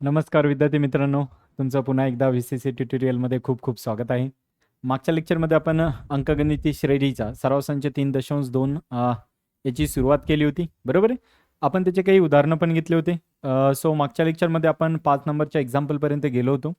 नमस्कार विद्यार्थी मित्रांनो. तुमचं पुन्हा एकदा व्ही सी सी ट्युटोरियलमध्ये खूप खूप स्वागत आहे. मागच्या लेक्चरमध्ये आपण अंकगणिती श्रेणीचा सराव संच तीन दशांश दोन याची सुरुवात केली होती. बरोबर आहे? आपण त्याचे काही उदाहरणं पण घेतले होते. सो मागच्या लेक्चरमध्ये आपण पाच नंबरच्या एक्झाम्पलपर्यंत गेलो होतो.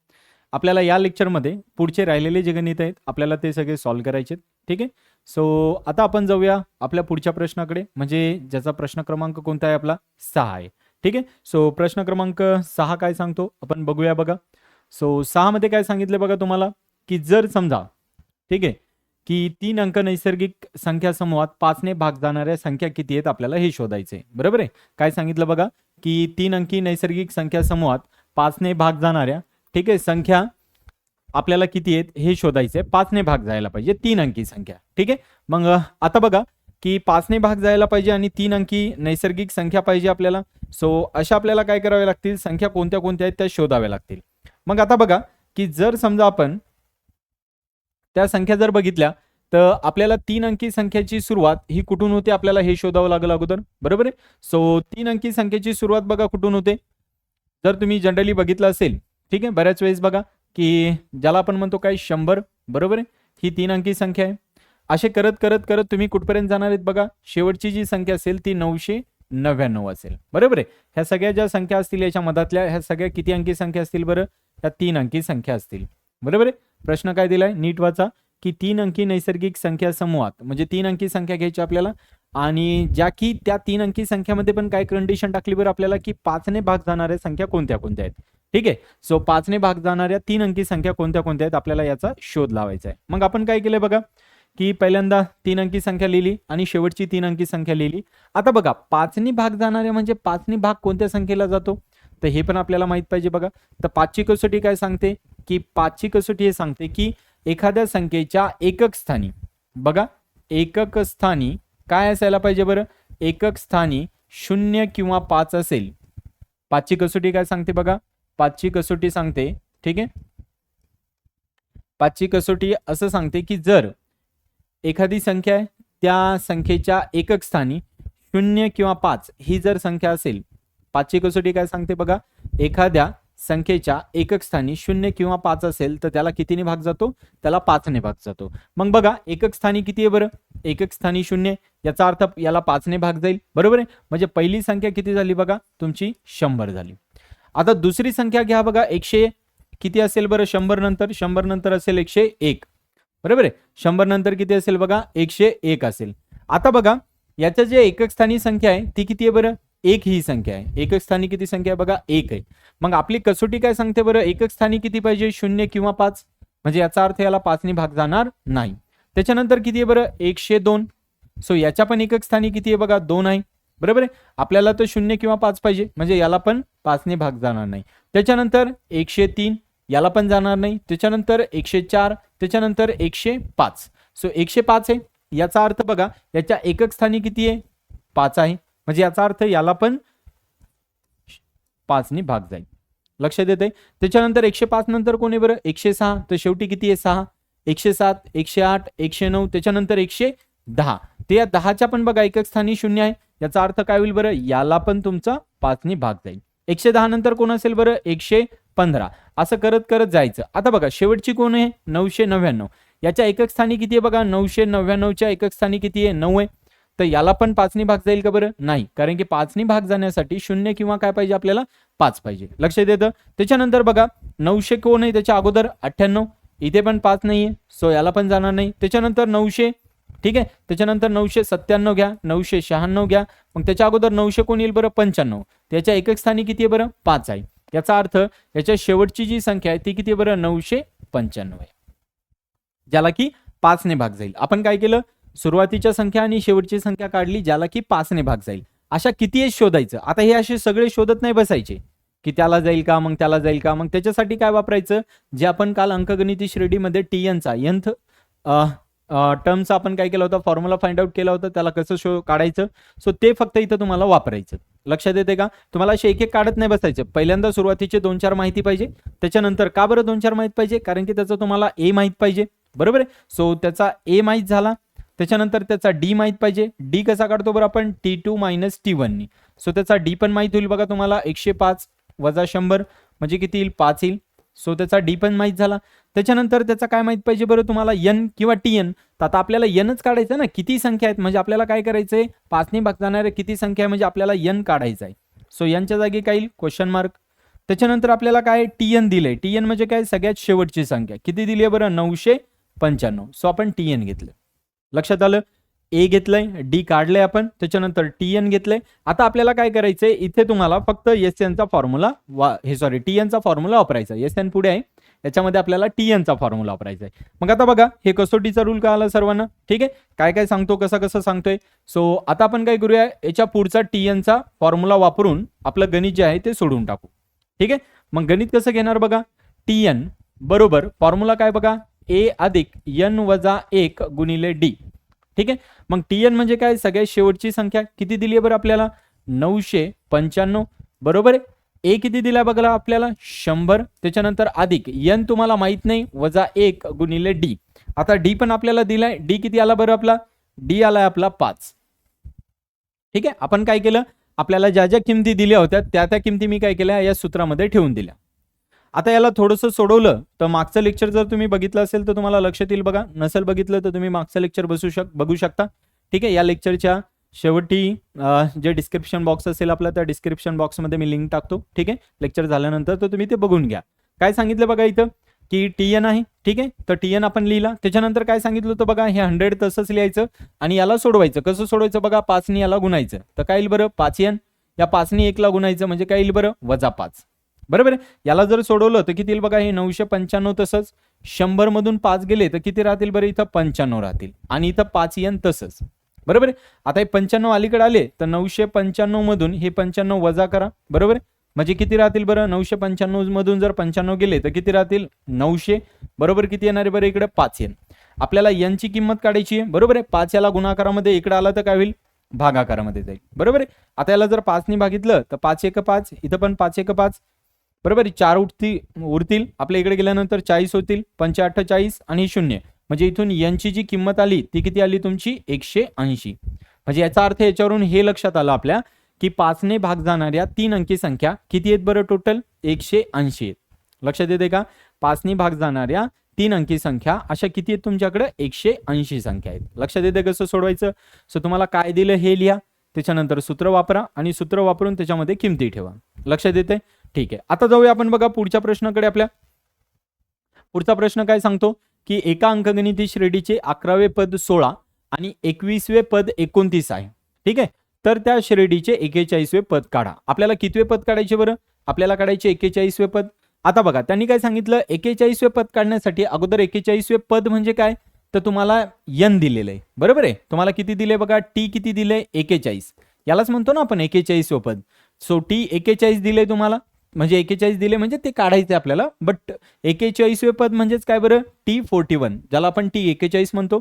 आपल्याला या लेक्चरमध्ये पुढचे राहिलेले जे गणित आहेत आपल्याला ते सगळे सॉल्व करायचे आहेत. ठीक आहे? सो आता आपण जाऊया आपल्या पुढच्या प्रश्नाकडे. म्हणजे ज्याचा प्रश्न क्रमांक कोणता आहे आपला? सहा आहे. ठीक आहे? सो प्रश्न क्रमांक सहा काय सांगतो? आपण बघूया बघा. सो सहामध्ये काय सांगितलं बघा तुम्हाला? की जर समजा ठीक आहे? की तीन अंक नैसर्गिक संख्या समूहात पाचने भाग जाणाऱ्या संख्या किती आहेत आपल्याला हे शोधायचे बरोबर आहे? काय सांगितलं बघा? की तीन अंकी नैसर्गिक संख्या समूहात पाचने भाग जाणाऱ्या ठीक आहे? संख्या आपल्याला किती आहेत हे शोधायचे पाचने भाग जायला पाहिजे तीन अंकी संख्या. ठीक आहे? मग आता बघा की पाचने भाग जायला पाहिजे आणि तीन अंकी नैसर्गिक संख्या पाहिजे आपल्याला. सो अशा आपल्याला काय कराव्या लागतील? संख्या कोणत्या कोणत्या आहेत त्या शोधाव्या लागतील. मग आता बघा की जर समजा आपण त्या संख्या जर बघितल्या तर आपल्याला तीन अंकी संख्येची सुरुवात ही कुठून होते? आपल्याला हे शोधावं लागेल अगोदर. बरोबर आहे? सो तीन अंकी संख्येची सुरुवात बघा कुठून होते? जर तुम्ही जनरली बघितलं असेल ठीक आहे? बऱ्याच वेळेस बघा की ज्याला आपण म्हणतो काय? शंभर. बरोबर आहे? ही तीन अंकी संख्या आहे. असे करत करत करत तुम्ही कुठपर्यंत जाणार आहेत बघा? शेवटची जी संख्या असेल ती नऊशे नव्याण्णव असेल. बरोबर आहे? ह्या सगळ्या ज्या संख्या असतील याच्या मधातल्या ह्या सगळ्या किती अंकी संख्या असतील बरं? ह्या तीन अंकी संख्या असतील. बरोबर आहे? प्रश्न काय दिलाय? नीट वाचा. की तीन अंकी नैसर्गिक संख्या समूहात म्हणजे तीन अंकी संख्या घ्यायची आपल्याला. आणि ज्या की त्या तीन अंकी संख्यामध्ये पण काय कंडिशन टाकली बरं आपल्याला? की पाचने भाग जाणाऱ्या संख्या कोणत्या कोणत्या आहेत? ठीक आहे? सो पाचने भाग जाणाऱ्या तीन अंकी संख्या कोणत्या कोणत्या आहेत? आपल्याला याचा शोध लावायचा आहे. मग आपण काय केलंय बघा? की पहिल्यांदा तीन अंकी संख्या लिहिली आणि शेवटची तीन अंकी संख्या लिहिली. आता बघा पाचनी भाग जाणाऱ्या म्हणजे पाचनी भाग कोणत्या संख्येला जातो? तर हे पण आपल्याला माहीत पाहिजे बघा. तर पाचची कसोटी काय सांगते? की पाचची कसोटी हे सांगते की एखाद्या संख्येच्या एकक स्थानी बघा एकक स्थानी काय असायला पाहिजे बरं? एकक स्थानी शून्य किंवा पाच असेल. पाचची कसोटी काय सांगते बघा? पाचची कसोटी सांगते ठीक आहे? पाचची कसोटी असं सांगते की जर एखादी संख्या आहे त्या संख्येच्या एकक स्थानी शून्य किंवा पाच ही जर संख्या असेल पाचची कसोटी काय सांगते बघा? एखाद्या संख्येच्या एकक स्थानी शून्य किंवा पाच असेल तर त्याला कितीने भाग जातो? त्याला पाचने भाग जातो. मग बघा एकक स्थानी किती आहे बरं? एकक स्थानी शून्य याचा अर्थ याला पाचने भाग जाईल. बरोबर आहे? म्हणजे पहिली संख्या किती झाली बघा? तुमची शंभर झाली. आता दुसरी संख्या घ्या बघा एकशे किती असेल बरं? शंभर नंतर शंभर नंतर असेल एकशे एक. बरोबर आहे? शंभर नंतर किती असेल बघा? एकशे एक असेल. आता बघा याच्या जे एकक स्थानी संख्या आहे ती किती आहे बरं? एक ही संख्या आहे. एकक स्थानी किती संख्या आहे? बघा एक आहे. मग आपली कसोटी काय सांगते बरं? एकक स्थानी किती पाहिजे? शून्य किंवा पाच? म्हणजे याचा अर्थ याला पाचने भाग जाणार नाही. त्याच्यानंतर किती आहे बरं? एकशे दोन. सो याच्या पण एकक स्थानी किती आहे बघा? दोन आहे. बरोबर आहे? आपल्याला तर शून्य किंवा पाच पाहिजे. म्हणजे याला पण पाचने भाग जाणार नाही. त्याच्यानंतर एकशे तीन. याला पण जाणार नाही. त्याच्यानंतर एकशे चार. त्याच्यानंतर एकशे पाच. सो एकशे पाच आहे. याचा अर्थ बघा याच्या एकक स्थानी किती आहे? पाच आहे. म्हणजे याचा अर्थ याला पण पाचने भाग जाईल. लक्षात आहे त्याच्यानंतर एकशे पाच नंतर कोणी आहे बरं? एकशे सहा. तर शेवटी किती आहे? सहा. एकशे सात एकशे आठ एकशे नऊ. त्याच्यानंतर एकशे दहा. ते या दहाच्या पण बघा एकक स्थानी शून्य आहे. याचा अर्थ काय होईल बरं? याला पण तुमचा पाचने भाग जाईल. एकशे दहा नंतर कोण असेल बरं? एकशे पंधरा. असं करत करत जायचं. आता बघा शेवटची कोण आहे? नऊशे नव्याण्णव. याच्या एकक स्थानी किती आहे बघा? नऊशे नव्याण्णवच्या एकक स्थानी किती आहे? नऊ आहे. तर याला पण पाचनी भाग जाईल का बरं? नाही. कारण की पाचनी भाग जाण्यासाठी शून्य किंवा काय पाहिजे आपल्याला? पाच पाहिजे. लक्षात येतं? त्याच्यानंतर बघा नऊशे कोण आहे? त्याच्या अगोदर अठ्ठ्याण्णव. इथे पण पाच नाही आहे सो याला पण जाणार नाही. त्याच्यानंतर नऊशे ठीक आहे? त्याच्यानंतर नऊशे सत्त्याण्णव घ्या नऊशे शहाण्णव घ्या. मग त्याच्या अगोदर नऊशे कोण येईल बरं पंच्याण्णव. त्याच्या एकक स्थानी किती आहे बरं? पाच आहे. याचा अर्थ याच्या शेवटची जी संख्या आहे ती किती आहे बरं? नऊशे पंच्याण्णव आहे. ज्याला की पाचने भाग जाईल. आपण काय केलं? सुरुवातीच्या संख्या आणि शेवटची संख्या काढली ज्याला की पाचने भाग जाईल. अशा किती आहे शोधायचं? आता हे असे सगळे शोधत नाही बसायचे. की त्याला जाईल का? मग त्याला जाईल का? मग त्याच्यासाठी काय वापरायचं? जे आपण काल अंकगणिती श्रेणीमध्ये टी यनचा यंथ टर्म्स आपण काय केलं होतं फॉर्म्युला फाइंड आउट केला होता त्याला कसं शो काढायचं? सो ते फक्त इथं तुम्हाला वापरायचं. लक्षात येते का? तुम्हाला असे एक एक काढत नाही बसायचं. पहिल्यांदा सुरुवातीचे दोन चार माहिती पाहिजे. त्याच्यानंतर का बरं दोन चार माहिती पाहिजे? कारण की त्याचं तुम्हाला ए माहीत पाहिजे. बरोबर आहे? सो त्याचा ए माहीत झाला. त्याच्यानंतर त्याचा डी माहीत पाहिजे. डी कसा काढतो बरं आपण? टी टू मायनस टी वननी सो त्याचा डी पण माहीत होईल बघा तुम्हाला. एकशे पाच वजा शंभर. म्हणजे किती येईल? पाच येईल. सो त्याचा डी पण माहीत झाला. त्याच्यानंतर त्याचा काय माहीत पाहिजे बरं तुम्हाला? यन किंवा टी एन तर आता आपल्याला यनच काढायचं ना? किती संख्या आहेत? म्हणजे आपल्याला काय करायचं आहे पाचनी भाग जाणारे किती संख्या आहे? म्हणजे आपल्याला यन काढायचं आहे सो यनच्या जागी काय येईल? क्वेश्चन मार्क त्याच्यानंतर आपल्याला काय टी एन दिलंय? टी एन म्हणजे काय? सगळ्यात शेवटची संख्या. किती दिली आहे बरं? नऊशे पंच्याण्णव. सो आपण टी एन घेतलं. लक्षात आलं? ए घेतलंय डी काढलंय आपण त्याच्यानंतर टी एन घेतलंय. आता आपल्याला काय करायचंय? इथे तुम्हाला फक्त एस एनचा फॉर्म्युला वा हे सॉरी टी एनचा फॉर्म्युला वापरायचा एस एन पुढे आहे. याच्यामध्ये आपल्याला टी एनचा फॉर्म्युला वापरायचा आहे. मग आता बघा हे कसोटीचा रूल का आला सर्वांना? ठीक आहे? काय काय सांगतो कसं कसं सांगतोय? सो आता आपण काय करूया? याच्या पुढचा टी एनचा फॉर्म्युला वापरून आपलं गणित जे आहे ते सोडून टाकू. ठीक आहे? मग गणित कसं घेणार बघा? टी एन बरोबर फॉर्म्युला काय बघा? ए अधिक एन वजा एक गुणिले डी ठीक आहे? मग टी एन म्हणजे काय? सगळ्यात शेवटची संख्या किती दिली आहे बरं आपल्याला? नऊशे पंच्याण्णव. बरोबर आहे? ए किती दिला बघा आपल्याला? शंभर. त्याच्यानंतर अधिक. एन तुम्हाला माहीत नाही. वजा एक गुणिले डी आता डी पण आपल्याला दिलाय. डी किती आला बरं आपला? डी आलाय आपला पाच. ठीक आहे? आपण काय केलं? आपल्याला ज्या ज्या किमती दिल्या होत्या त्या त्या किमती मी काय केल्या? या सूत्रामध्ये ठेवून दिल्या. आता याला थोडंसं सोडवलं तर मागचं लेक्चर जर तुम्ही बघितलं असेल तर तुम्हाला लक्षात येईल बघा. नसेल बघितलं तर तुम्ही मागचं लेक्चर बसू शक बघू शकता. ठीक आहे या लेक्चरच्या शेवटी जे डिस्क्रिप्शन बॉक्स असेल आपला त्या डिस्क्रिप्शन बॉक्समध्ये मी लिंक टाकतो. ठीक आहे? लेक्चर झाल्यानंतर तर तुम्ही ते बघून घ्या. काय सांगितलं बघा इथं? की टी एन आहे. ठीक आहे? तर टी एन आपण लिहिला. त्याच्यानंतर काय सांगितलं होतं बघा? हे हंड्रेड तसंच लिहायचं आणि याला सोडवायचं. कसं सोडवायचं बघा? पाचनी याला गुणायचं. तर काय येईल बरं? पाच एन या पाचनी एकला गुणायचं. म्हणजे काय येईल बरं? वजा पाच. बरोबर आहे? याला जर सोडवलं तर किती येईल बघा हे नऊशे पंच्याण्णव तसंच. शंभर मधून पाच गेले तर किती राहतील बरं? इथं पंच्याण्णव राहतील. आणि इथं पाच एन तसंच. बरोबर आहे? आता हे पंच्याण्णव अलीकडे आले तर नऊशे पंच्याण्णव मधून हे पंच्याण्णव वजा करा. बरोबर आहे? म्हणजे किती राहतील बरं? नऊशे पंच्याण्णव मधून जर पंच्याण्णव गेले तर किती राहतील? नऊशे. बरोबर? किती येणार आहे बरं इकडे? पाच येन. आपल्याला यांची किंमत काढायची आहे. बरोबर आहे? पाच याला गुणाकारामध्ये इकडे आला तर काय होईल? भागाकारामध्ये जाईल. बरोबर आहे? आता याला जर पाचनी भागितलं तर पाच एक पाच. इथं पण पाच एक पाच. बरोबर आहे? चार उठती उरतील. आपल्या इकडे गेल्यानंतर चाळीस होतील. पंचे चाळीस आणि शून्य. म्हणजे इथून यांची जी किंमत आली ती किती आली तुमची? एकशे ऐंशी. म्हणजे याचा अर्थ याच्यावरून हे लक्षात आलं आपल्या की पाचने भाग जाणाऱ्या तीन अंकी संख्या किती आहेत बरं टोटल एकशे ऐंशी आहेत. लक्षात येते का? पाचने भाग जाणाऱ्या तीन अंकी संख्या अशा किती आहेत तुमच्याकडे? एकशे ऐंशी संख्या आहेत. लक्षात येते कसं सोडवायचं? सो तुम्हाला काय दिलं हे लिहा. त्याच्यानंतर सूत्र वापरा आणि सूत्र वापरून त्याच्यामध्ये किमती ठेवा. लक्षात येते ठीक आहे. आता जाऊया आपण बघा पुढच्या प्रश्नाकडे आपल्या. पुढचा प्रश्न काय सांगतो? की एका अंकगणिती श्रेणीचे अकरावे पद सोळा आणि एकवीसवे पद एकोणतीस आहे. ठीक आहे? तर त्या श्रेणीचे एकेचाळीसवे पद काढा. आपल्याला कितवे पद काढायचे बरं? आपल्याला काढायचे एकेचाळीसवे पद. आता बघा त्यांनी काय सांगितलं? एकेचाळीसवे पद काढण्यासाठी अगोदर एकेचाळीसवे पद म्हणजे काय? तर तुम्हाला यन दिलेलं आहे. बरोबर आहे? तुम्हाला किती दिले बघा? टी किती दिले? एकेचाळीस. यालाच म्हणतो ना आपण एकेचाळीसवे पद. सो टी एकेचाळीस दिले तुम्हाला? म्हणजे एकेचाळीस दिले म्हणजे ते काढायचे आपल्याला. बट एकेचाळीसवे पद म्हणजेच काय बरं? टी फोर्टी वन ज्याला आपण टी एकेचाळीस म्हणतो.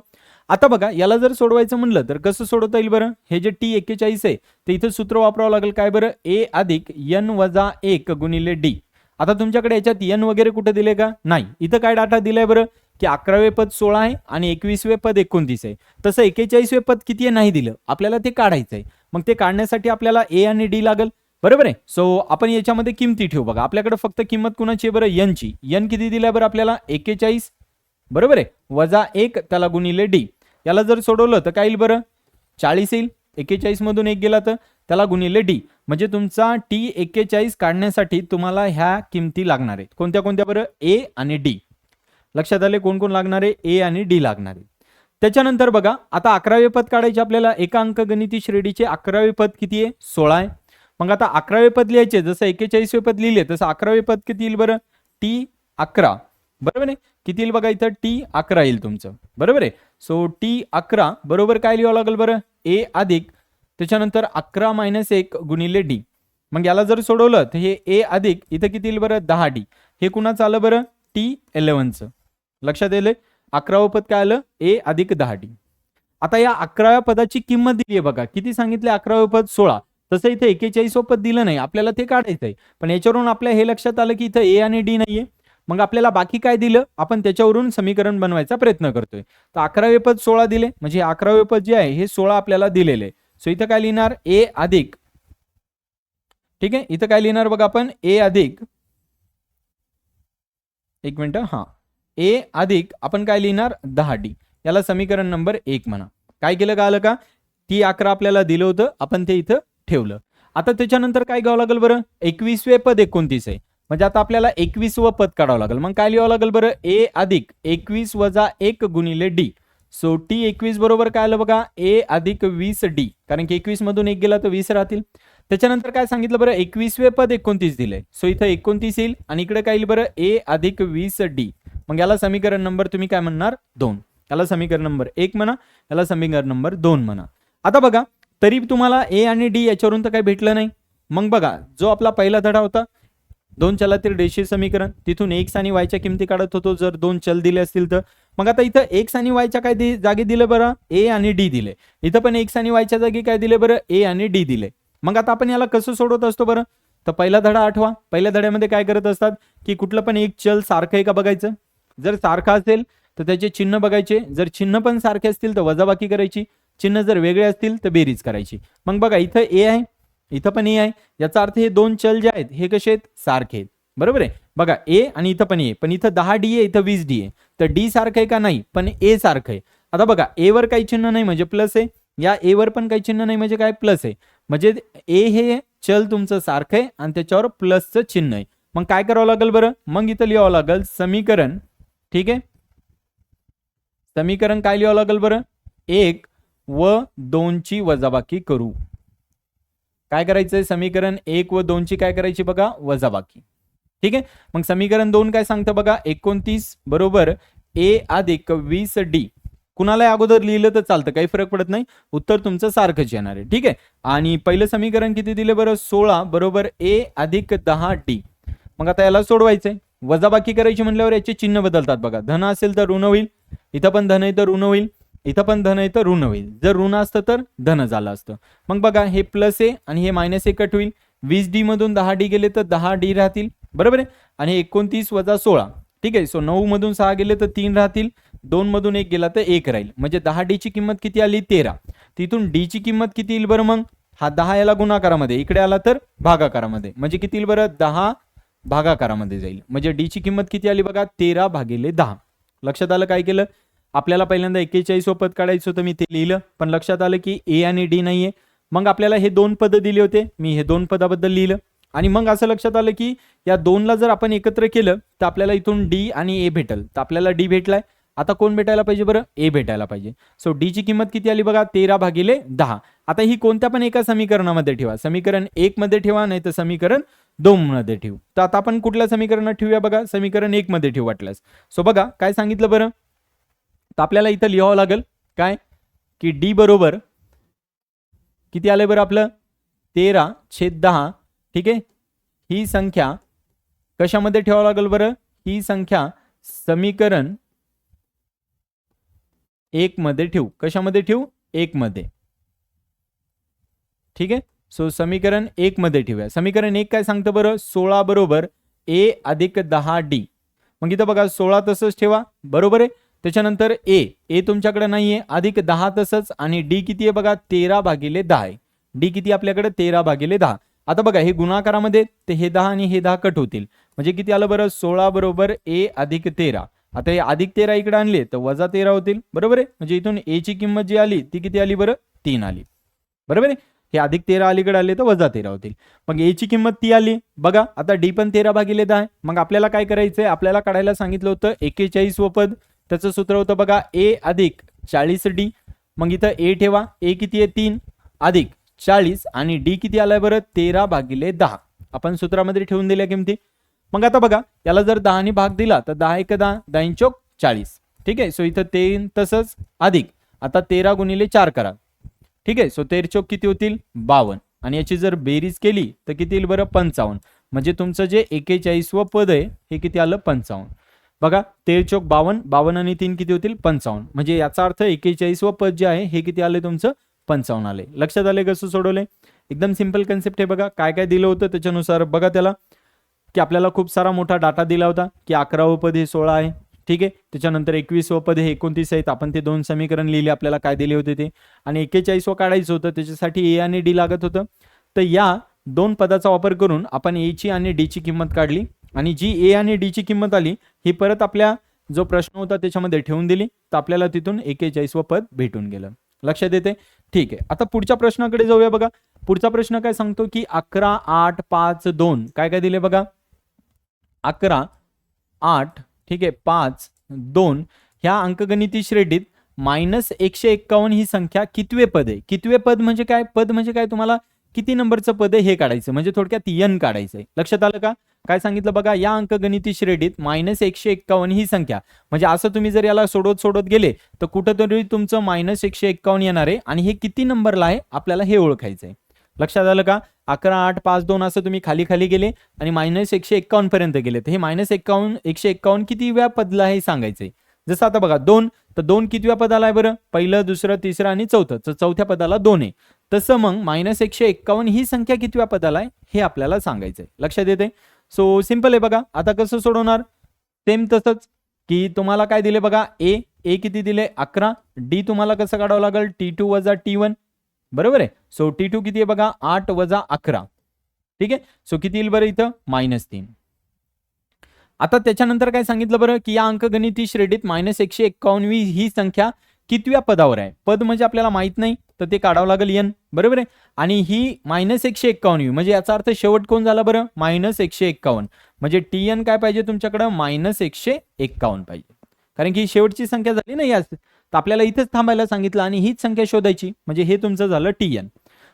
आता बघा याला जर सोडवायचं म्हणलं तर कसं सोडवता येईल बरं? हे जे टी एकेचाळीस आहे ते इथं सूत्र वापरावं लागेल. काय बरं? ए अधिक यन वजा एक गुणिले डी आता तुमच्याकडे याच्यात यन वगैरे कुठे दिले का? नाही. इथं काय डाटा दिलाय बरं? की अकरावे पद सोळा आहे आणि एकवीसवे पद एकोणतीस आहे. तसं एकेचाळीसवे पद किती आहे? नाही दिलं. आपल्याला ते काढायचं आहे मग ते काढण्यासाठी आपल्याला ए आणि डी लागेल. बरोबर आहे. सो आपण याच्यामध्ये किमती ठेवू बघा. आपल्याकडे फक्त किंमत कुणाची आहे बरं? यनची यन किती दिल्या बरं आपल्याला? एकेचाळीस. बरोबर आहे. वजा एक त्याला गुणिले डी याला जर सोडवलं तर काय येईल बरं? चाळीस येईल. एकेचाळीसमधून एक गेला तर त्याला गुणिले डी म्हणजे तुमचा टी एकेचाळीस काढण्यासाठी तुम्हाला ह्या किमती लागणार आहेत. कोणत्या कोणत्या बरं? ए आणि डी लक्षात आले कोण कोण लागणार आहे? ए आणि डी लागणार आहे त्याच्यानंतर बघा आता अकरावे पद काढायचे आपल्याला. एका अंकगणिती श्रेणीचे अकरावे पद किती आहे? सोळा आहे. मग आता अकरावे पद लिहायचे जसं एकेचाळीसवे पद लिहिले तसं अकरावे पद किती येईल बरं? टी अकरा. बरोबर आहे? किती येईल बघा इथं? टी अकरा येईल तुमचं. बरोबर आहे? सो टी अकरा बरोबर काय लिहावं लागेल बरं? ए अधिक त्याच्यानंतर अकरा मायनस एक गुणिले डी. मग याला जर सोडवलं तर हे ए अधिक इथं किती येईल बरं? दहा डी. हे कुणाचं आलं बरं? टी इलेव्हनचं लक्षात येईल अकरावं पद काय आलं? ए अधिक दहा डी. आता या अकराव्या पदाची किंमत दिली आहे बघा. किती सांगितले अकरावं पद सोळा. तसं इथे एकेचाळीस पद दिलं नाही आपल्याला ते काढायचं आहे पण याच्यावरून आपल्या हे लक्षात आलं की इथं ए आणि डी नाहीये. मग आपल्याला बाकी काय दिलं? आपण त्याच्यावरून समीकरण बनवायचा प्रयत्न करतोय. तर अकरावे पद सोळा दिले. म्हणजे अकरावे पद जे आहे हे सोळा आपल्याला दिलेले. सो इथं काय लिहिणार? ए अधिक. ठीक आहे? इथं काय लिहिणार बघा आपण? ए अधिक. एक मिनिट हा. ए अधिक आपण काय लिहिणार? दहा डी याला समीकरण नंबर एक म्हणा. काय केलं का आलं का? ती अकरा आपल्याला दिलं होतं. आपण ते इथं ठेवलं. आता त्याच्यानंतर काय घ्यावं लागेल बरं? एकवीसवे पद एकोणतीस आहे. म्हणजे आता आपल्याला एकवीसवं पद काढावं लागेल. मग काय लिहावं लागेल बरं? ए अधिक एकवीस वजा एक गुणिले डी. सो टी एकवीस बरोबर काय आलं बघा? ए अधिक वीस डी. कारण की एकवीस मधून एक गेला तर वीस राहतील. त्याच्यानंतर काय सांगितलं बरं? एकवीसवे पद एकोणतीस दिलंय. सो इथं एकोणतीस येईल आणि इकडे काय येईल बरं? ए अधिक वीस डी. मग याला समीकरण नंबर तुम्ही काय म्हणणार? दोन. याला समीकरण नंबर एक म्हणा. याला समीकरण नंबर दोन म्हणा. आता बघा तरी तुम्हाला ए आणि डी याच्यावरून तर काही भेटलं नाही. मग बघा जो आपला पहिला धडा होता दोन चलातील रेषीय समीकरण तिथून एक्स आणि वायच्या किमती काढत होतो जर दोन चल दिले असतील तर. मग आता इथं एक्स आणि वायच्या काय दि- जागी दिलं बरं? ए आणि डी दिले. इथं पण एक्स आणि वायच्या जागी काय दिले बरं? ए आणि डी दिले. मग आता आपण याला कसं सोडवत असतो बरं? तर पहिला धडा आठवा. पहिल्या धड्यामध्ये काय करत असतात की कुठलं पण एक चल सारखं आहे का बघायचं. जर सारखं असेल तर त्याचे चिन्ह बघायचे. जर चिन्ह पण सारखे असतील तर वजाबाकी करायची. चिन्ह जर वेगळे असतील तर बेरीज करायची. मग बघा इथं ए आहे इथं पण ए आहे. याचा अर्थ हे दोन चल जे आहेत हे कसे आहेत? सारखे आहेत. बरोबर आहे? बघा ए आणि इथं पण ए पण इथं दहा डी आहे इथं वीस डी आहे. तर डी सारखं आहे का नाही? पण ए सारखं आहे. आता बघा ए वर काही चिन्ह नाही म्हणजे प्लस आहे. या ए वर पण काही चिन्ह नाही म्हणजे काय? प्लस आहे. म्हणजे ए हे चल तुमचं सारखं आहे आणि त्याच्यावर प्लसचं चिन्ह आहे. मग काय करावं लागेल बरं? मग इथं लिहावं लागेल समीकरण. ठीक आहे? समीकरण काय लिहावं लागेल बरं? एक व दोनची वजाबाकी करू. काय करायचंय? समीकरण एक व दोनची काय करायची बघा? वजाबाकी. ठीक आहे? मग समीकरण दोन काय सांगतं बघा? एकोणतीस बरोबर? ए अधिक वीस डी. कुणाला अगोदर लिहिलं तर चालतं काही फरक पडत नाही. उत्तर तुमचं सारखंच येणार आहे. ठीक आहे? आणि पहिलं समीकरण किती दिलं बरं? सोळा बरोबर? ए अधिक दहा डी. मग आता याला सोडवायचंय. वजाबाकी करायची म्हणल्यावर याचे चिन्ह बदलतात बघा. धन असेल तर ऋण होईल. इथं पण धन आहे तर ऋण होईल. इथं पण धन आहे तर ऋण होईल. जर ऋण असतं तर धन झालं असतं. मग बघा हे प्लस आहे आणि हे मायनस एकट होईल. वीस डी मधून दहा डी गेले तर दहा डी राहतील. बरोबर आहे? आणि एकोणतीस वजा सोळा. ठीक आहे? सो नऊ मधून सहा गेले तर तीन राहतील. दोन मधून एक गेला तर एक राहील. म्हणजे दहा डी ची किंमत किती आली? तेरा. तिथून डी ची किंमत किती येईल बरं मग? हा दहा याला गुणाकारामध्ये. इकडे आला तर भागाकारामध्ये. म्हणजे किती येईल बरं? दहा भागाकारामध्ये जाईल. म्हणजे डी ची किंमत किती आली बघा? तेरा भागिले दहा. लक्षात आलं काय केलं? आपल्याला पहिल्यांदा एक्केचाळीस पद काढायचं होतं मी ते लिहिलं. पण लक्षात आलं की ए आणि डी नाहीये. मग आपल्याला हे दोन पद दिले होते मी हे दोन पदाबद्दल लिहिलं. आणि मग असं लक्षात आलं की या दोनला जर आपण एकत्र केलं तर आपल्याला इथून डी आणि ए भेटल. तर आपल्याला डी भेटलाय. आता कोण भेटायला पाहिजे बरं? ए भेटायला पाहिजे. सो डी ची किंमत किती आली बघा? तेरा भागिले दहा. आता ही कोणत्या पण एका समीकरणामध्ये ठेवा. समीकरण एक मध्ये ठेवा नाही तर समीकरण दोन मध्ये ठेवू. तर आता आपण कुठल्या समीकरणात ठेवूया बघा? समीकरण एक मध्ये ठेवू वाटल्यास. सो बघा काय सांगितलं बरं? तर आपल्याला इथं लिहावं लागेल. काय? की डी बरोबर किती आलंय बरं आपलं? तेरा छेद दहा. ठीक आहे? ही संख्या कशामध्ये ठेवावं लागेल बरं? ही संख्या समीकरण एक मध्ये ठेवू. कशामध्ये ठेवू? एक मध्ये ठीक आहे? सो समीकरण एक मध्ये ठेवूया. समीकरण एक काय सांगतं बरं? सोळा बरोबर ए अधिक दहा डी. मग इथं बघा सोळा तसंच ठेवा. बरोबर आहे? त्याच्यानंतर ए ए तुमच्याकडे नाहीये अधिक दहा तसंच आणि डी किती आहे बघा तेरा भागिले दहा आहे. डी किती आपल्याकडे? तेरा भागिले दहा. आता बघा हे गुणाकारामध्ये ते हे दहा आणि हे दहा कट होतील. म्हणजे किती आलं बरं? सोळा बरोबर ए अधिक तेरा. आता हे अधिक तेरा इकडे आणले तर वजा तेरा होतील. बरोबर आहे? म्हणजे इथून ए ची किंमत जी आली ती किती आली बरं? तीन आली. बरोबर आहे? हे अधिक तेरा अलीकडे आले तर वजा तेरा होतील. मग ए ची किंमत ती आली. बघा आता डी पण तेरा भागिले दहा आहे. मग आपल्याला काय करायचंय? आपल्याला काढायला सांगितलं होतं एकेचाळीस व पद. त्याचं सूत्र होतं बघा ए अधिक चाळीस डी. मग इथं ए ठेवा ए किती आहे? तीन. अधिक चाळीस आणि डी किती आलाय बरं? तेरा भागिले दहा. आपण सूत्रामध्ये ठेवून दिल्या किमती. मग आता बघा याला जर दहाने भाग दिला तर दहा एक दहा दहा चौक चाळीस. ठीक आहे? सो इथं तीन तसंच अधिक. आता तेरा गुणिले चार करा. ठीक आहे? सो तेर चौक किती होतील? बावन्न. आणि याची जर बेरीज केली तर किती येईल बरं? पंचावन्न. म्हणजे तुमचं जे एकेचाळीसवं पद आहे हे किती आलं? पंचावन्न. बघा तेर चौक बावन्न बावन्न आणि तीन किती होतील? पंचावन्न. म्हणजे याचा अर्थ एकेचाळीसवं पद जे आहे हे किती आले तुमचं? पंचावन्न आले. लक्षात आले कसं सोडवले? एकदम सिंपल कन्सेप्ट आहे बघा. काय काय दिलं होतं त्याच्यानुसार बघा त्याला. की आपल्याला खूप सारा मोठा डाटा दिला होता की अकरावं पद हे सोळा आहे. ठीक आहे? त्याच्यानंतर एकवीसवं पद हे एकोणतीस आहेत. आपण ते दोन समीकरण लिहिले आपल्याला काय दिले होते ते. आणि एक्केचाळीसवं काढायचं होतं त्याच्यासाठी ए आणि डी लागत होतं. तर या दोन पदाचा वापर करून आपण एची आणि डीची किंमत काढली. आणि जी ए आणि डीची किंमत आली ही परत आपल्या जो प्रश्न होता त्याच्यामध्ये ठेवून दिली. तर आपल्याला तिथून एकेचाळीसवं पद भेटून गेलं. लक्षात येते ठीक आहे. आता पुढच्या प्रश्नाकडे जाऊया बघा. पुढचा प्रश्न काय सांगतो की अकरा आठ पाच दोन काय काय दिले बघा? अकरा आठ ठीक आहे पाच दोन ह्या अंकगणिती श्रेणीत मायनस एकशे एक्कावन्न ही संख्या कितवे पद आहे? कितवे पद म्हणजे काय? पद म्हणजे काय तुम्हाला? किती नंबरचं पद आहे हे काढायचं? म्हणजे थोडक्यात यन काढायचं आहे लक्षात आलं का? काय सांगितलं बघा या अंकगणिती श्रेणीत मायनस एकशे एक्कावन्न ही संख्या. म्हणजे असं तुम्ही जर याला सोडवत सोडत गेले तर कुठंतरी तुमचं मायनस एकशे एक्कावन्न येणार आहे आणि हे किती नंबरला आहे आपल्याला हे ओळखायचं आहे लक्षात आलं का? अकरा आठ पाच दोन असं तुम्ही खाली खाली गेले आणि मायनस एकशे एक्कावन्न पर्यंत गेले. तर हे मायनस एक्कावन्न एकशे एक्कावन्न किती व्या पदला आहे सांगायचंय. जसं आता बघा दोन. तर दोन कितव्या पदाला आहे बरं? पहिलं दुसरं तिसरं आणि चौथं. तर चौथ्या पदाला दोन आहे. तसं मग मायनस एकशे एक्कावन्न ही संख्या कितव्या पदाला आहे? हे आपल्याला सांगायचंय. लक्षात येते सो सिंपल आहे बघा. आता कसं सोडवणार? सेम तसंच की तुम्हाला काय दिले बघा? ए ए किती दिले? अकरा. डी तुम्हाला कसं काढावं लागेल? टी टू वजा टी वन बरोबर आहे? सो टी टू किती आहे बघा? आठ वजा अकरा. ठीक आहे? सो किती येईल बरं इथं? मायनस तीन. आता त्याच्यानंतर काय सांगितलं बरं? की या अंकगणिती श्रेणीत मायनस एकशे एक्कावन्नवी ही संख्या कितव्या पदावर आहे? पद म्हणजे आपल्याला माहीत नाही. तर ते काढावं लागेल यन बरोबर आहे? आणि ही मायनस एकशे एक्कावन्नवी म्हणजे याचा अर्थ शेवट कोण झाला बरं? मायनस एकशे एक्कावन्न. म्हणजे टी एन काय पाहिजे तुमच्याकडं? मायनस एकशे एक्कावन्न पाहिजे. कारण की ही शेवटची संख्या झाली ना याच तर आपल्याला इथेच थांबायला सांगितलं आणि हीच संख्या शोधायची. म्हणजे हे तुमचं झालं टी एन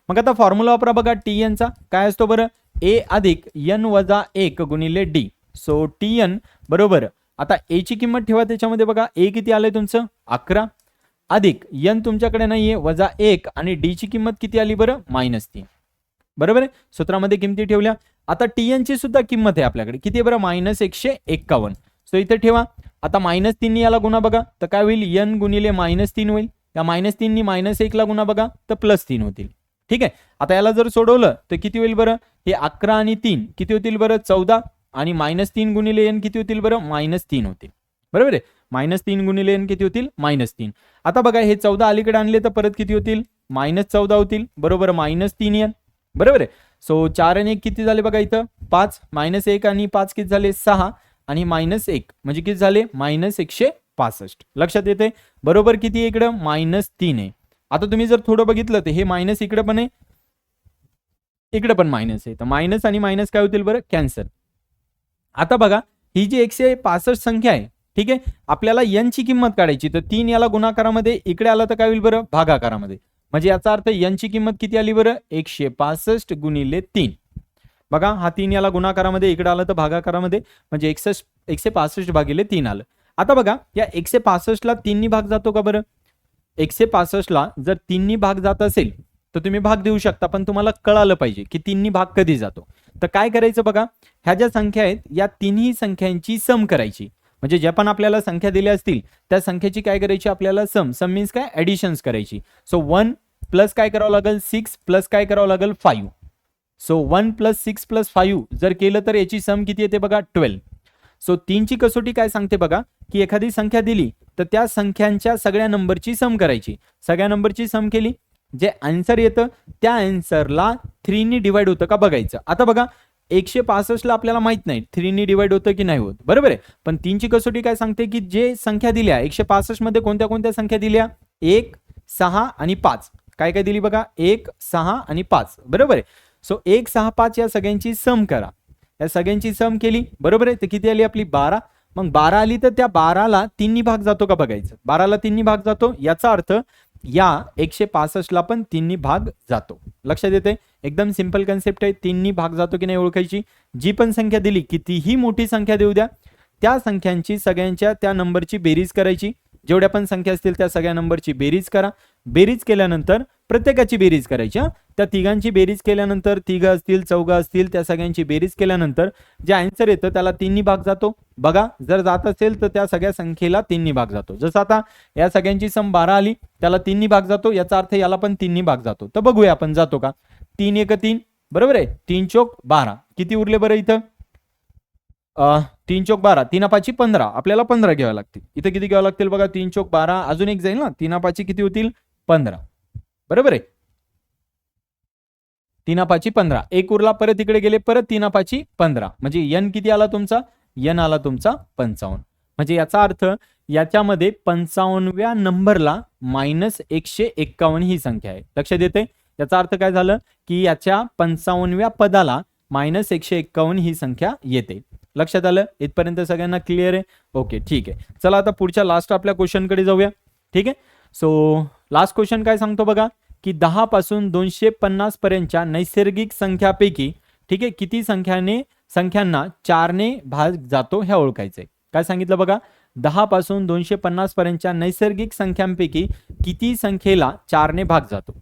मग आता फॉर्म्युला वापरा बघा टी एनचा काय असतो बरं? ए अधिक एन वजा एक गुणिले डी सो टी एन बरोबर. आता ए ची किंमत ठेवा त्याच्यामध्ये बघा. ए किती आलंय तुमचं? अकरा. अधिक. यन तुमच्याकडे नाहीये वजा एक आणि डी ची किंमत किती आली बरं? मायनस तीन. बरोबर आहे? सूत्रामध्ये किमती ठेवल्या. आता टी एनची सुद्धा किंमत आहे आपल्याकडे. किती आहे बरं? मायनस एकशे एक्कावन्न. सो इथे ठेवा. आता मायनस तीननी याला गुन्हा बघा. तर काय होईल? यन गुणिले मायनस तीन होईल. या मायनस तीननी मायनस एकला गुन्हा बघा तर प्लस तीन होतील. ठीक आहे? आता याला जर सोडवलं तर किती होईल बरं? हे अकरा आणि तीन. किती होतील बरं? चौदा. आणि मायनस तीन गुणिले एन किती होतील बरं? मायनस तीन होतील. बरोबर आहे? मायनस तीन गुणिले एन किती होतील? मायनस तीन. आता बघा हे चौदा अलीकडे आणले तर परत किती होतील? मायनस चौदा होतील. बरोबर मायनस तीन एन. बरोबर आहे? सो चार आणि एक किती झाले बघा इथं? पाच. मायनस एक आणि पाच किती झाले? सहा. आणि मायनस एक म्हणजे किती झाले? मायनस एकशे पासष्ट. लक्षात येते बरोबर किती आहे इकडं? मायनस तीन आहे. आता तुम्ही जर थोडं बघितलं तर हे मायनस इकडे पण आहे. इकडे पण मायनस आहे. तर मायनस आणि मायनस काय होतील बरं? कॅन्सल. आता बघा ही जी एकशे पासष्ट संख्या आहे ठीक आहे? आपल्याला यांची किंमत काढायची तर तीन याला गुणाकारामध्ये इकडे आलं तर काय होईल बरं? भागाकारामध्ये. म्हणजे याचा अर्थ यांची किंमत किती आली बरं? एकशे पासष्ट गुणिले तीन. बघा हा तीन याला गुणाकारामध्ये इकडे आलं तर भागाकारामध्ये म्हणजे एकसष्ट एकशे पासष्ट भागिले तीन आलं. आता बघा या एकशे पासष्टला तीननी भाग जातो का बरं? एकशे पासष्टला जर तीननी भाग जात असेल तर तुम्ही भाग देऊ शकता पण तुम्हाला कळालं पाहिजे की तीननी भाग कधी जातो. तर काय करायचं बघा? ह्या ज्या संख्या आहेत या तिन्ही संख्यांची सम करायची. म्हणजे ज्या पण आपल्याला संख्या दिल्या असतील त्या संख्येची काय करायची आपल्याला? सम. सम मीन्स काय? ऍडिशन्स करायची. सो वन प्लस काय करावं लागेल? सिक्स प्लस काय करावं लागेल? Five so one plus six plus five जर केलं तर याची सम किती येते बघा? ट्वेल्व सो तीनची कसोटी काय सांगते बघा? की एखादी संख्या दिली तर त्या संख्यांच्या सगळ्या नंबरची सम करायची. सगळ्या नंबरची सम केली जे आन्सर येतं त्या आन्सरला थ्रीनी डिवाइड होतं का बघायचं. आता बघा एकशे पासष्टला आपल्याला माहीत नाही. थ्रीनी डिवाइड होतं की नाही होत. बरोबर आहे? पण तीनची कसोटी काय सांगते की जे संख्या दिल्या एकशे पासष्टमध्ये कोणत्या कोणत्या संख्या दिल्या? एक सहा आणि पाच. काय काय दिली बघा? एक सहा आणि पाच. बरोबर आहे? सो एक सहा पाच या सगळ्यांची सम करा. या सगळ्यांची सम केली. बरोबर आहे? तर किती आली आपली? बारा. मग बारा आली तर त्या बाराला तिन्ही भाग जातो का बघायचं? बाराला तिन्ही भाग जातो. याचा अर्थ या एकशे पासष्टला पण तिन्ही भाग जातो. लक्षात येते एकदम सिंपल कन्सेप्ट आहे. तिन्ही भाग जातो की नाही ओळखायची? जी पण संख्या दिली कितीही मोठी संख्या देऊ द्या त्या संख्यांची सगळ्यांच्या त्या नंबरची बेरीज करायची. जेवढ्या पण संख्या असतील त्या सगळ्या नंबरची बेरीज करा. बेरीज केल्यानंतर प्रत्येकाची बेरीज करायची त्या तिघांची बेरीज केल्यानंतर तिघ असतील चौघ असतील त्या सगळ्यांची बेरीज केल्यानंतर जे आन्सर येतं त्याला तिन्ही भाग जातो. बघा जर जात असेल तर त्या सगळ्या संख्येला तिन्ही भाग जातो. जसं आता या सगळ्यांची सम बारा आली त्याला तिन्ही भाग जातो याचा अर्थ याला पण तिन्ही भाग जातो. तर बघूया आपण जातो का? तीन एक तीन बरोबर आहे? तीन चोक बारा. किती उरले बरं इथं? तीन चोक बारा. तीन पाची पंधरा. आपल्याला पंधरा घ्याव्या लागतील. इथं किती घ्यावं लागतील बघा? तीन चोक बारा. अजून एक जाईल ना? तीन पाची किती होतील? पंधरा. बरोबर आहे. तीनापाची पंधरा. एक उरला परत इकडे गेले परत तीनापाची पंधरा. म्हणजे यन किती आला तुमचा? यन आला तुमचा पंचावन्न. म्हणजे याचा अर्थ याच्यामध्ये पंचावन्नव्या नंबरला मायनस एकशे एक्कावन्न ही संख्या आहे. लक्षात येते याचा अर्थ काय झालं? की याच्या पंचावन्नव्या पदाला मायनस एकशे एक्कावन्न ही संख्या येते. लक्षात आलं? इथपर्यंत सगळ्यांना क्लिअर आहे? ओके ठीक आहे. चला आता पुढच्या लास्ट आपल्या क्वेश्चनकडे जाऊया. ठीक आहे? सो लास्ट क्वेश्चन काय सांगतो बघा? की दहा पासून दोनशे पन्नास पर्यंतच्या नैसर्गिक संख्यापैकी ठीक आहे किती संख्याने संख्यांना चारने भाग जातो हे ओळखायचंय. काय सांगितलं बघा? दहा पासून दोनशे पन्नास पर्यंतच्या नैसर्गिक संख्यांपैकी किती संख्येला चारने भाग जातो?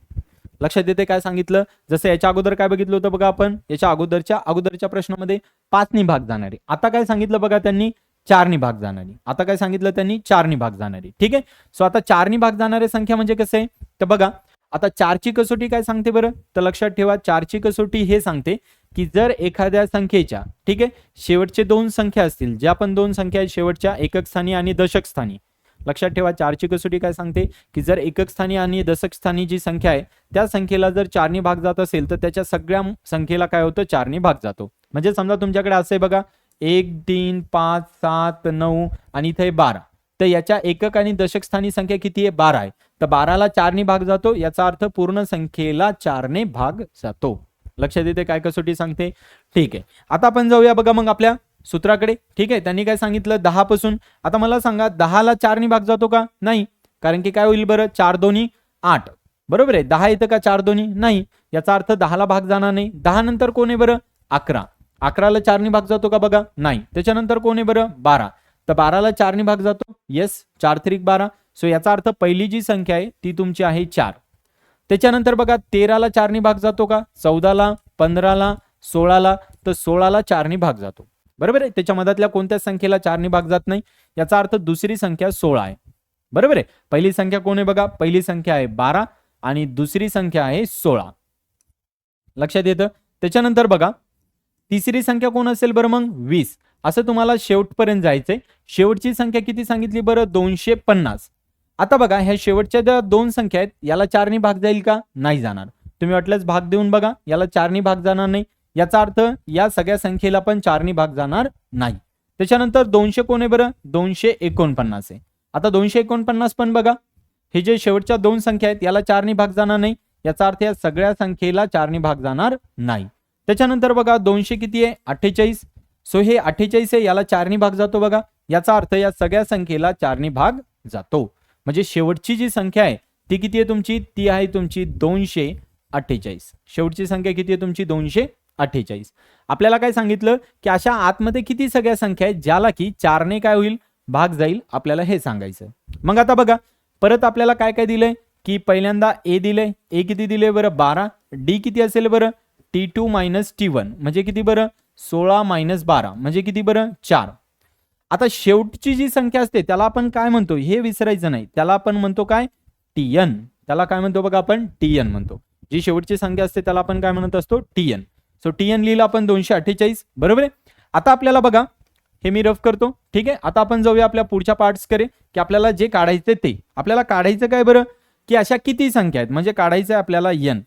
लक्षात येते काय सांगितलं? जसं याच्या अगोदर काय बघितलं होतं बघा आपण? याच्या अगोदरच्या अगोदरच्या प्रश्नामध्ये पाचनी भाग जाणारी. आता काय सांगितलं बघा त्यांनी? चारनी भाग जाणारी. आता काय सांगितलं त्यांनी? चारनी भाग जाणारी. ठीक आहे? सो आता चारनी भाग जाणारी संख्या म्हणजे कसं आहे? तर बघा आता चारची कसोटी काय सांगते बरं? तर लक्षात ठेवा चारची कसोटी हे सांगते की जर एखाद्या संख्येच्या ठीक आहे शेवटचे दोन संख्या असतील ज्या पण दोन संख्या आहेत शेवटच्या एकक स्थानी आणि दशक स्थानी. लक्षात ठेवा चारची कसोटी काय सांगते की जर एकक स्थानी आणि दशक स्थानी जी संख्या आहे त्या संख्येला जर चारने भाग जात असेल तर त्याच्या सगळ्या संख्येला काय होतं? चारने भाग जातो. म्हणजे समजा तुमच्याकडे असं आहे बघा एक तीन पाच सात नऊ आणि इथे बारा. तर याच्या एकक आणि दशक स्थानी संख्या किती आहे? बारा आहे. तर बाराला चारने भाग जातो. याचा अर्थ पूर्ण संख्येला चारने भाग जातो. लक्षात येते काय कसोटी सांगते? ठीक आहे. आता आपण जाऊया बघा मग आपल्या सूत्राकडे. ठीक आहे. त्यांनी काय सांगितलं? दहा पासून. आता मला सांगा दहाला चारने भाग जातो का? नाही. कारण की काय होईल बरं? चार दोन्ही आठ. बरोबर आहे? दहा येतं का चार दोन्ही? नाही. याचा अर्थ दहाला भाग जाणार नाही. दहा नंतर कोण आहे बरं? अकरा. अकराला चारने भाग जातो का बघा? नाही. त्याच्यानंतर कोण आहे बरं? बारा. तर बाराला चारने भाग जातो. येस चार त्रिक बारा. सो याचा अर्थ पहिली जी संख्या आहे ती तुमची आहे चार. त्याच्यानंतर बघा तेराला चारने भाग जातो का? चौदाला पंधराला सोळाला. तर सोळाला चारने भाग जातो. बरोबर आहे? त्याच्या मधातल्या कोणत्याच संख्येला चारने भाग जात नाही? याचा अर्थ दुसरी संख्या सोळा आहे. बरोबर आहे? पहिली संख्या कोण आहे बघा? पहिली संख्या आहे बारा आणि दुसरी संख्या आहे सोळा. लक्षात येतं? त्याच्यानंतर बघा तिसरी संख्या कोण असेल बरं मग? वीस. असं तुम्हाला शेवटपर्यंत जायचंय. शेवटची संख्या किती सांगितली बरं? दोनशे पन्नास. आता बघा ह्या शेवटच्या ज्या दोन संख्या आहेत याला चारनी भाग जाईल का? नाही जाणार. तुम्ही वाटल्यास भाग देऊन बघा याला चारनी भाग जाणार नाही. याचा अर्थ या सगळ्या संख्येला पण चारनी भाग जाणार नाही. त्याच्यानंतर दोनशे कोण आहे बरं? दोनशे एकोणपन्नास आहे. आता दोनशे एकोणपन्नास पण बघा. हे जे शेवटच्या दोन संख्या आहेत याला चारनी भाग जाणार नाही. याचा अर्थ या सगळ्या संख्येला चारनी भाग जाणार नाही. त्याच्यानंतर बघा दोनशे किती आहे? अठ्ठेचाळीस. सो हे अठ्ठेचाळीस आहे याला चारणी भाग जातो बघा. याचा अर्थ या सगळ्या संख्येला चारणी भाग जातो. म्हणजे शेवटची जी संख्या आहे ती किती आहे तुमची? ती आहे तुमची दोनशे अठ्ठेचाळीस. शेवटची संख्या किती आहे तुमची? दोनशे अठ्ठेचाळीस. आपल्याला काय सांगितलं? की अशा आतमध्ये किती सगळ्या संख्या आहेत ज्याला की चारने काय होईल? भाग जाईल आपल्याला हे सांगायचं. मग आता बघा परत आपल्याला काय काय दिलंय? की पहिल्यांदा ए दिलंय. ए किती दिले बरं? बारा. डी किती असेल बरं? T two minus T one म्हणजे किती बरं? सोळा मायनस बारा म्हणजे किती बरं? चार. आता शेवटची जी संख्या असते त्याला आपण काय म्हणतो? हे विसरायचं नाही. त्याला आपण म्हणतो काय? टी एन त्याला काय म्हणतो बघा आपण? टी एन म्हणतो. जी शेवटची संख्या असते त्याला आपण काय म्हणत असतो? T N so T N लिहिलं आपण दोनशे अठ्ठेचाळीस. बरोबर आहे? आता आपल्याला बघा. हे मी रफ करतो. ठीक आहे? आता आपण जाऊया आपल्या पुढच्या पार्ट्स करे की आपल्याला जे काढायचं ते. आपल्याला काढायचं काय बरं? की अशा किती संख्या आहेत? म्हणजे काढायचं आहे आपल्याला यन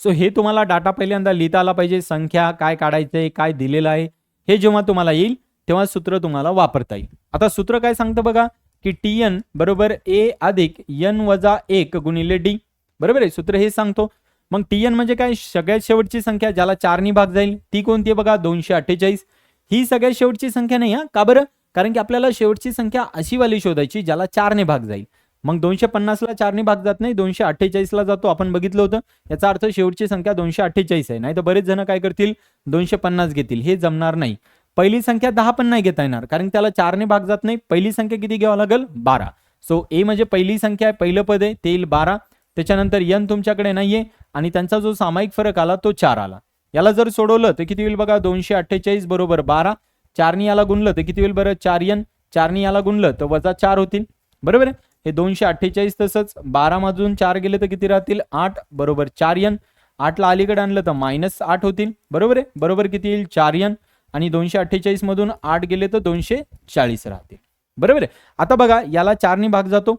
सो हे तुम्हाला डाटा पहिल्यांदा लिहिता आला पाहिजे संख्या काय काढायचं आहे काय दिलेलं आहे हे जेव्हा तुम्हाला येईल तेव्हा सूत्र तुम्हाला वापरता येईल. आता सूत्र काय सांगतं बघा की टी एन बरोबर ए अधिक एन वजा एक गुणिले डी बरोबर आहे? सूत्र हे सांगतो. मग टी एन म्हणजे काय? सगळ्यात शेवटची संख्या ज्याला चारनी भाग जाईल ती कोणती आहे बघा? दोनशे अठ्ठेचाळीस. ही सगळ्यात शेवटची संख्या नाही हा? का बरं? कारण की आपल्याला शेवटची संख्या अशी वाली शोधायची ज्याला चारने भाग जाईल. मग दोनशे पन्नासला चारने भाग जात नाही दोनशे अठ्ठेचाळीसला जातो. आपण बघितलं होतं. याचा अर्थ शेवटची संख्या दोनशे अठ्ठेचाळीस आहे. नाही तर बरेच जण काय करतील? दोनशे पन्नास घेतील. हे जमणार नाही. पहिली संख्या दहा पण नाही घेता येणार कारण त्याला चारने भाग जात नाही. पहिली संख्या किती घ्यावं लागेल? बारा. सो ए म्हणजे पहिली संख्या आहे पहिलं पद आहे ते येईल बारा. त्याच्यानंतर यन तुमच्याकडे नाहीये आणि त्यांचा जो सामायिक फरक आला तो चार आला. याला जर सोडवलं तर किती होईल बघा? दोनशे अठ्ठेचाळीस बरोबर बारा. चारनी याला गुणलं तर किती होईल बरं? चार यन चारनी याला गुणलं तर वजा चार होतील. बरोबर आहे? हे दोनशे अठ्ठेचाळीस तसंच बारा मधून चार गेले तर किती राहतील? आठ. बरोबर. चार यन. आठला अलीकडे आणलं तर मायनस आठ होतील. बरोबर आहे? बरोबर किती येईल? चार यन. आणि दोनशे अठ्ठेचाळीस मधून आठ गेले तर दोनशे चाळीस राहतील. बरोबर आहे? आता बघा याला चारने भाग जातो.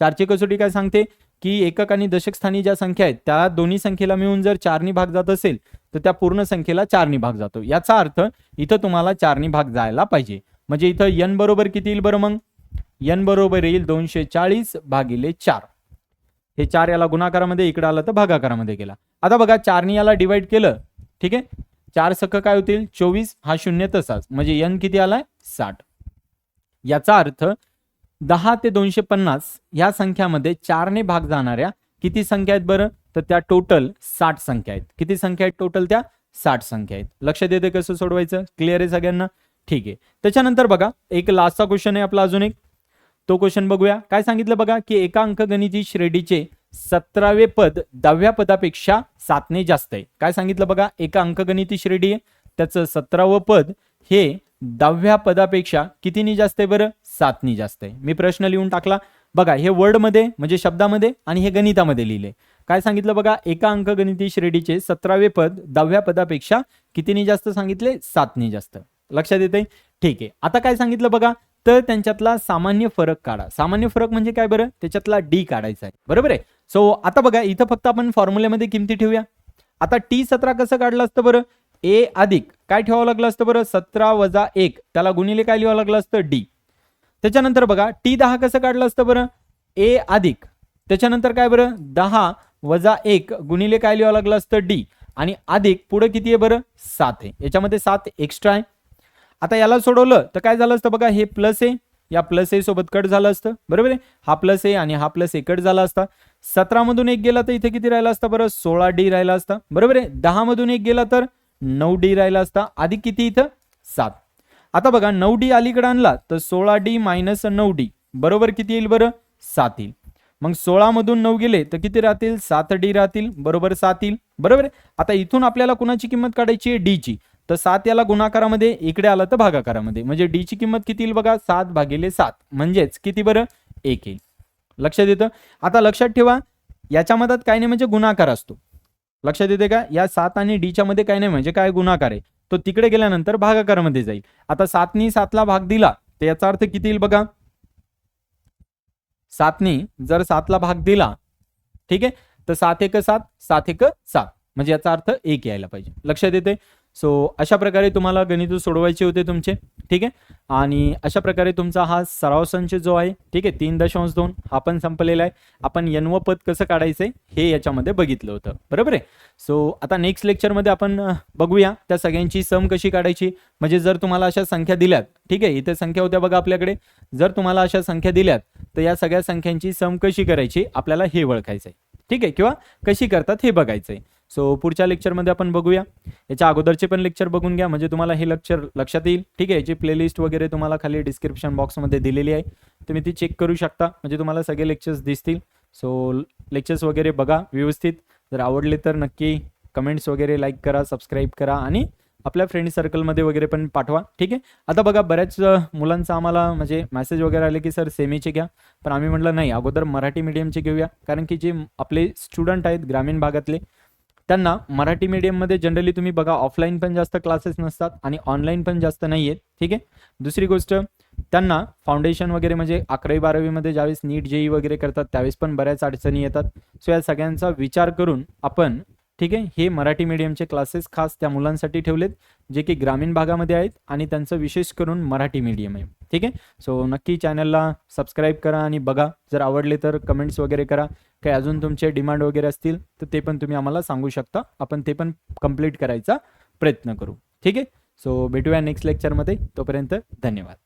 चारची कसोटी काय सांगते? की एकक आणि दशक स्थानी ज्या संख्या आहेत त्या दोन्ही संख्येला मिळून जर चारनी भाग जात असेल तर त्या पूर्ण संख्येला चारनी भाग जातो. याचा अर्थ इथं तुम्हाला चारनी भाग जायला पाहिजे. म्हणजे इथं यन बरोबर किती येईल बरं मग? यन बरोबर येईल दोनशे चाळीस भागिले चार. हे चार याला गुणाकारामध्ये इकडे आलं तर भागाकारामध्ये गेला. आता बघा चारनी याला डिवाइड केलं ठीक आहे? चार सख काय होतील? चोवीस हा शून्य तसाच. म्हणजे यन किती आलाय? साठ. याचा अर्थ दहा ते दोनशे पन्नास ह्या संख्यामध्ये चारने भाग जाणाऱ्या किती संख्या आहेत बरं? तर त्या टोटल साठ संख्या आहेत. किती संख्या आहेत टोटल त्या? साठ संख्या आहेत. लक्षात येते कसं सोडवायचं? क्लिअर आहे सगळ्यांना? ठीक आहे. त्याच्यानंतर बघा एक लास्टचा क्वेश्चन आहे आपला अजून एक. तो क्वेश्चन बघूया. काय सांगितलं बघा की एका अंकगणिती श्रेणीचे सतरावे पद दहाव्या पदापेक्षा सातने जास्त आहे. काय सांगितलं बघा? एका अंकगणिती श्रेणी आहे. त्याचं सतरावं पद हे दहाव्या पदापेक्षा कितीनी जास्त आहे बरं? सातनी जास्त आहे. मी प्रश्न लिहून टाकला. बघा हे वर्डमध्ये म्हणजे शब्दामध्ये आणि हे गणितामध्ये लिहिले. काय सांगितलं बघा? एका अंकगणिती श्रेणीचे सतरावे पद दहाव्या पदापेक्षा कितीनी जास्त सांगितले? सातनी जास्त. लक्षात येते ठीक आहे. आता काय सांगितलं बघा? तर त्यांच्यातला सामान्य फरक काढा. सामान्य फरक म्हणजे काय बरं? त्याच्यातला डी काढायचा आहे. बरोबर आहे? सो आता बघा इथं फक्त आपण फॉर्म्युल्यामध्ये किमती ठेवूया. आता टी सतरा कसं काढलं असतं बरं? ए अधिक काय ठेवावं लागलं असतं बरं? सतरा वजा एक त्याला गुणिले काय लिहावं लागलं असतं? डी त्याच्यानंतर बघा टी दहा कसं काढलं असतं बरं? ए अधिक त्याच्यानंतर काय बरं? दहा वजा एक गुणिले काय लिहावं लागलं असतं? डी आणि अधिक पुढे किती आहे बरं? सात आहे. याच्यामध्ये सात एक्स्ट्रा आहे. आता याला सोडवलं तर काय झालं असतं बघा हे प्लस आहे या प्लस ए सोबत कट झालं असतं. बरोबर आहे? हा प्लस ए आणि हा प्लस ए कट झाला असता. सतरा मधून एक गेला तर इथे किती राहिला असता बरं? सोळा डी राहिला असता. बरोबर आहे? दहा मधून एक गेला तर नऊ डी राहिला असता. आधी किती इथं? सात. आता बघा नऊ डी अलीकडे आणला तर सोळा डी मायनस नऊ डी बरोबर किती येईल बरं? सात येईल. मग सोळा मधून नऊ गेले तर किती राहतील? सात डी राहतील. बरोबर सात येईल. बरोबर आहे? आता इथून आपल्याला कुणाची किंमत काढायची आहे? डी ची. तर सात याला गुणाकारामध्ये इकडे आलं तर भागाकारामध्ये. म्हणजे डी ची किंमत किती येईल बघा? सात भागिले सात. म्हणजेच किती बरं? एक येईल. लक्षात येतं? आता लक्षात ठेवा याच्या मधात काय नाही म्हणजे गुणाकार असतो. लक्षात येते का? या सात आणि डीच्या मध्ये काय नाही म्हणजे काय गुणाकार आहे? तो तिकडे गेल्यानंतर भागाकारामध्ये जाईल. आता सातनी सातला भाग दिला तर याचा अर्थ किती येईल बघा? सातनी जर सातला भाग दिला ठीक आहे? तर सात एक सात सात एक सात. म्हणजे याचा अर्थ एक यायला पाहिजे. लक्षात येते सो अशा प्रकारे तुम्हाला गणित सोडवायचे होते तुमचे ठीक आहे? आणि अशा प्रकारे तुमचा हा सराव संच जो आहे ठीक आहे तीन दशांश दोन हा पण संपलेला आहे. आपण यन्व पद कसं काढायचं हे याच्यामध्ये बघितलं होतं. बरोबर आहे? सो आता नेक्स्ट लेक्चरमध्ये आपण बघूया त्या सगळ्यांची सम कशी काढायची. म्हणजे जर तुम्हाला अशा संख्या दिल्यात ठीक आहे इथे संख्या होत्या बघा आपल्याकडे. जर तुम्हाला अशा संख्या दिल्यात तर या सगळ्या संख्यांची सम कशी करायची आपल्याला हे ओळखायचं आहे ठीक आहे? किंवा कशी करतात हे बघायचं आहे सो पुढच्या लेक्चरमध्ये आपण बघूया. याच्या अगोदरचे पण लेक्चर बघून घ्या. म्हणजे तुम्हाला हे लेक्चर लक्षात येईल. ठीक आहे याची प्लेलिस्ट वगैरे तुम्हाला खाली डिस्क्रिप्शन बॉक्समध्ये दिलेली आहे. तुम्ही ती चेक करू शकता. म्हणजे तुम्हाला सगळे लेक्चर्स दिसतील. सो लेक्चर्स वगैरे बघा व्यवस्थित. जर आवडले तर नक्की कमेंट्स वगैरे लाईक करा सबस्क्राईब करा आणि आपल्या फ्रेंड सर्कलमध्ये वगैरे पण पाठवा. ठीक आहे? आता बघा बऱ्याच मुलांचा आम्हाला म्हणजे मेसेज वगैरे आले की सर सेमीचे घ्या. पण आम्ही म्हटलं नाही अगोदर मराठी मीडियमचे घेऊया. कारण की जे आपले स्टुडंट आहेत ग्रामीण भागातले त्यांना मराठी मीडियममध्ये जनरली तुम्ही बघा ऑफलाईन पण जास्त क्लासेस नसतात आणि ऑनलाईन पण जास्त नाही आहेत ठीक आहे? दुसरी गोष्ट त्यांना फाउंडेशन वगैरे म्हणजे अकरावी बारावीमध्ये ज्यावेळेस नीट जेई वगैरे करतात त्यावेळेस पण बऱ्याच अडचणी येतात. सो या सगळ्यांचा विचार करून आपण ठीक आहे हे मराठी मीडियमचे क्लासेस खास त्या मुलांसाठी ठेवलेत. जे की ग्रामीण भागामध्ये आहेत आणि त्यांचं विशेष करून मराठी मीडियम आहे. ठीक आहे? सो नक्की चॅनलला सबस्क्राईब करा आणि बघा. जर आवडले तर कमेंट्स वगैरे करा. काही अजून तुमचे डिमांड वगैरे असतील तर ते पण तुम्ही आम्हाला सांगू शकता. आपण ते पण कंप्लीट करायचा प्रयत्न करू. ठीक आहे? सो भेटूया नेक्स्ट लेक्चरमध्ये तोपर्यंत धन्यवाद.